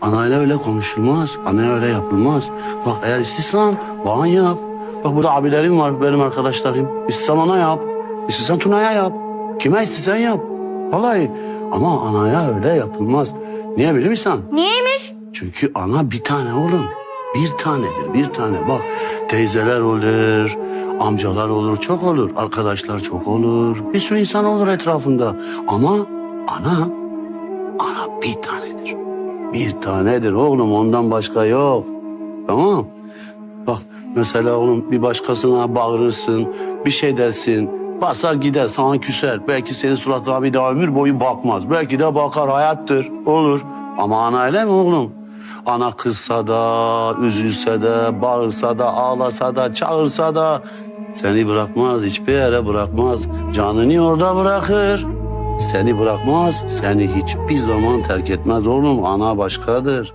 Anayla öyle konuşulmaz. Anaya öyle yapılmaz. Bak eğer istiyorsan bana yap. Bak burada abilerim var benim arkadaşlarım. İstiyorsan ona yap. İstiyorsan Tuna'ya yap. Kime istiyorsan yap. Vallahi ama anaya öyle yapılmaz. Niye biliyor musun? Niyeymiş? Çünkü ana bir tane oğlum. Bir tanedir, bir tane. Bak teyzeler olur, amcalar olur, çok olur. Arkadaşlar çok olur. Bir sürü insan olur etrafında. Ama ana, ana bir tanedir. Bir tanedir oğlum, ondan başka yok. Tamam Bak mesela oğlum bir başkasına bağırırsın, bir şey dersin. Basar gider sana küser. Belki senin suratına bir daha ömür boyu bakmaz. Belki de bakar hayattır. Olur. Ama ana öyle mi oğlum? Ana kızsa da, üzülse de, bağırsa da, ağlasa da, çağırsa da seni bırakmaz, hiçbir yere bırakmaz. Canını orada bırakır. Seni bırakmaz, seni hiçbir zaman terk etmez oğlum. Ana başkadır.